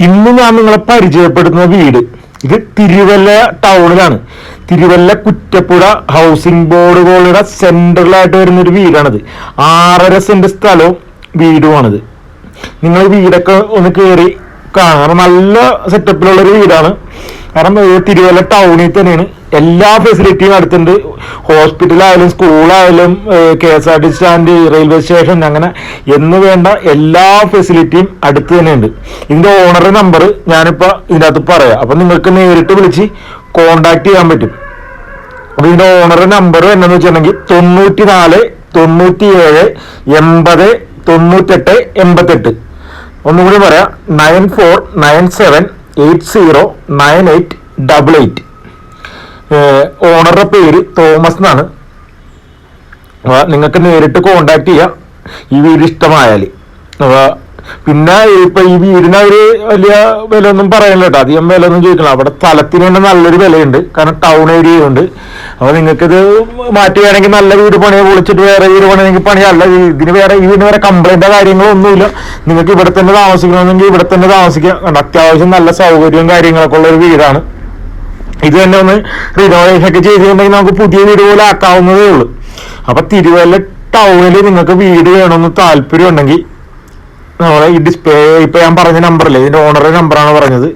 ഇന്ന് ഞാൻ നിങ്ങളെ പരിചയപ്പെടുന്ന വീട്. ഇത് തിരുവല്ല ടൗണിലാണ്. തിരുവല്ല കുറ്റപ്പുഴ ഹൗസിംഗ് ബോർഡുകളുടെ സെൻട്രലായിട്ട് വരുന്ന ഒരു വീടാണിത്. ആറര സെന്റ് സ്ഥലവും വീടുമാണിത്. നിങ്ങൾ വീടൊക്കെ ഒന്ന് കയറി കാണാം നല്ല സെറ്റപ്പിലുള്ള ഒരു വീടാണ്. കാരണം തിരുവല്ല ടൗണിൽ തന്നെയാണ്. എല്ലാ ഫെസിലിറ്റിയും അടുത്തുണ്ട്. ഹോസ്പിറ്റലായാലും സ്കൂളായാലും K S R T stand railway station അങ്ങനെ എന്ന് വേണ്ട എല്ലാ ഫെസിലിറ്റിയും അടുത്ത് തന്നെയുണ്ട്. ഇതിന്റെ ഓണർ നമ്പർ ഞാനിപ്പോൾ ഇതിനകത്ത് പറയാം. അപ്പം നിങ്ങൾക്ക് നേരിട്ട് വിളിച്ച് കോണ്ടാക്ട് ചെയ്യാൻ പറ്റും. അപ്പൊ ഇതിന്റെ ഓണർ നമ്പർ എന്നു വെച്ചിട്ടുണ്ടെങ്കിൽ തൊണ്ണൂറ്റി നാല് തൊണ്ണൂറ്റി ഏഴ് എൺപത് തൊണ്ണൂറ്റെട്ട് എൺപത്തെട്ട്. ഒന്നുകൂടി പറയാം. Nine four nine seven eight zero nine eight double eight. ഓണറുടെ പേര് തോമസ് എന്നാണ്. നിങ്ങൾക്ക് നേരിട്ട് കോണ്ടാക്ട് ചെയ്യാം. ഈ വീട് ഇഷ്ടമായാൽ പിന്നെ ഇപ്പൊ ഈ വീടിന് അവർ വലിയ വില ഒന്നും പറയണില്ല കേട്ടോ. അധികം വില ഒന്നും ചോദിക്കണം അവിടെ സ്ഥലത്തിന് തന്നെ നല്ലൊരു വിലയുണ്ട്. കാരണം ടൗൺ ഏരിയ ഉണ്ട് അപ്പൊ നിങ്ങൾക്ക് ഇത് മാറ്റി വേണമെങ്കിൽ നല്ല വീട് പണിയെ. പൊളിച്ചിട്ട് വേറെ വീട് പണിയെങ്കിൽ പണിയല്ല ഇതിന് വേറെ ഈ വീടിന് വേറെ കംപ്ലൈന്റ് കാര്യങ്ങളൊന്നുമില്ല നിങ്ങൾക്ക് ഇവിടെ തന്നെ താമസിക്കണമെങ്കിൽ ഇവിടെ തന്നെ താമസിക്കാം. അത്യാവശ്യം നല്ല സൗകര്യവും കാര്യങ്ങളൊക്കെ ഉള്ള ഒരു വീടാണ്. ഇത് തന്നെ ഒന്ന് റിനോവേഷൻ ഒക്കെ ചെയ്തിട്ടുണ്ടെങ്കിൽ നമുക്ക് പുതിയ വീട് പോലെ ആക്കാവുന്നതേ ഉള്ളൂ. അപ്പൊ തിരുവല്ല ടൗണിൽ നിങ്ങൾക്ക് വീട് വേണമെന്ന് താല്പര്യം ഉണ്ടെങ്കിൽ നമ്മളെ ഈ ഡിസ്പ്ലേ ഇപ്പൊ ഞാൻ പറഞ്ഞ നമ്പറല്ലേ ഇതിന്റെ ഓണറുടെ നമ്പറാണ് പറഞ്ഞത്.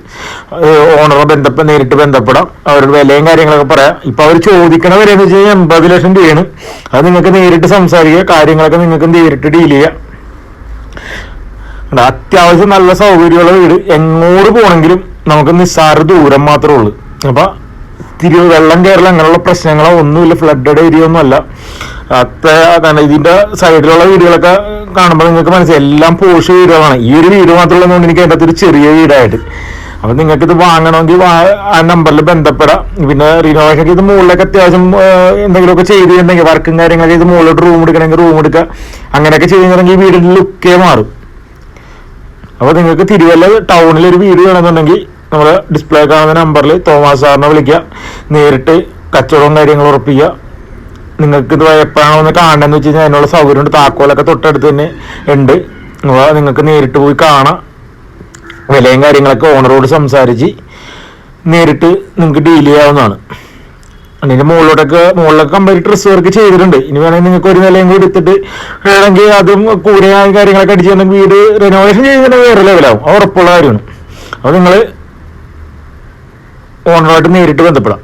ഓണറെ ബന്ധപ്പെട്ട് നേരിട്ട് ബന്ധപ്പെടാം. അവരുടെ വിലയും കാര്യങ്ങളൊക്കെ പറയാം. ഇപ്പൊ അവർ ചോദിക്കണ വില എന്ന് വെച്ച് കഴിഞ്ഞാൽ എൺപത് ലക്ഷം രൂപയാണ്. അത് നിങ്ങൾക്ക് നേരിട്ട് സംസാരിക്കുക കാര്യങ്ങളൊക്കെ നിങ്ങൾക്ക് നേരിട്ട് ഡീൽ ചെയ്യാം. അത്യാവശ്യം നല്ല സൗകര്യമുള്ള വീട്. എങ്ങോട്ട് പോകണമെങ്കിലും നമുക്ക് നിസ്സാര ദൂരം മാത്രമേ ഉള്ളൂ. അപ്പൊ തിരിവ് വെള്ളം കയറൽ അങ്ങനെയുള്ള പ്രശ്നങ്ങളോ ഒന്നുമില്ല. ഫ്ലഡഡ് ഏരിയ ഒന്നുമല്ല. അത്ര അതാണ് ഇതിന്റെ സൈഡിലുള്ള വീടുകളൊക്കെ കാണുമ്പോൾ നിങ്ങൾക്ക് മനസ്സിലായി. എല്ലാം പോഷ് വീടുകളാണ്. ഈ ഒരു വീട് മാത്രമുള്ളതുകൊണ്ട് എനിക്ക് അതിന്റെ ഒരു ചെറിയ വീടായിട്ട്. അപ്പൊ നിങ്ങൾക്ക് ഇത് വാങ്ങണമെങ്കിൽ ആ നമ്പറിൽ ബന്ധപ്പെടാം. പിന്നെ റിനോവേഷൻ ഇത് മുകളിലൊക്കെ അത്യാവശ്യം എന്തെങ്കിലുമൊക്കെ ചെയ്തിട്ടുണ്ടെങ്കിൽ വർക്കും കാര്യങ്ങളൊക്കെ ഇത് മുകളിലോട്ട് റൂം എടുക്കണമെങ്കിൽ റൂം എടുക്കുക. അങ്ങനെയൊക്കെ ചെയ്യുന്നുണ്ടെങ്കിൽ ഈ ലുക്കേ മാറും. അപ്പോൾ നിങ്ങൾക്ക് തിരുവല്ല ടൗണിൽ ഒരു വീട് വേണമെന്നുണ്ടെങ്കിൽ നമ്മൾ ഡിസ്പ്ലേ കാണുന്ന നമ്പറിൽ തോമസ് സാറിനെ വിളിക്കുക. നേരിട്ട് കച്ചവടവും കാര്യങ്ങളും ഉറപ്പിക്കുക. നിങ്ങൾക്ക് ഇത് എപ്പോഴാണോ ഒന്ന് കാണണമെന്ന് വെച്ച് കഴിഞ്ഞാൽ അതിനുള്ള സൗകര്യമുണ്ട്. താക്കോലൊക്കെ തൊട്ടടുത്ത് തന്നെ ഉണ്ട്. നിങ്ങൾക്ക് നേരിട്ട് പോയി കാണാം. വിലയും കാര്യങ്ങളൊക്കെ ഓണറോട് സംസാരിച്ച് നേരിട്ട് നിങ്ങൾക്ക് ഡീൽ ചെയ്യാവുന്നതാണ്. അതിന്റെ മുകളിലോട്ടൊക്കെ മുകളിലൊക്കെ കമ്പനി ഡ്രസ്സ് വർക്ക് ചെയ്തിട്ടുണ്ട്. ഇനി വേണമെങ്കിൽ നിങ്ങൾക്ക് ഒരു നിലയും കൂടി എടുത്തിട്ട് വേണമെങ്കിൽ അതും കൂടെ കാര്യങ്ങളൊക്കെ അടിച്ച് വീട് റിനോവേഷൻ ചെയ്തതിന് വേറെ ലെവലാവും അത് ഉറപ്പുള്ള കാര്യമാണ്. അപ്പോൾ നിങ്ങൾ ഓണറുമായിട്ട് നേരിട്ട് ബന്ധപ്പെടാം.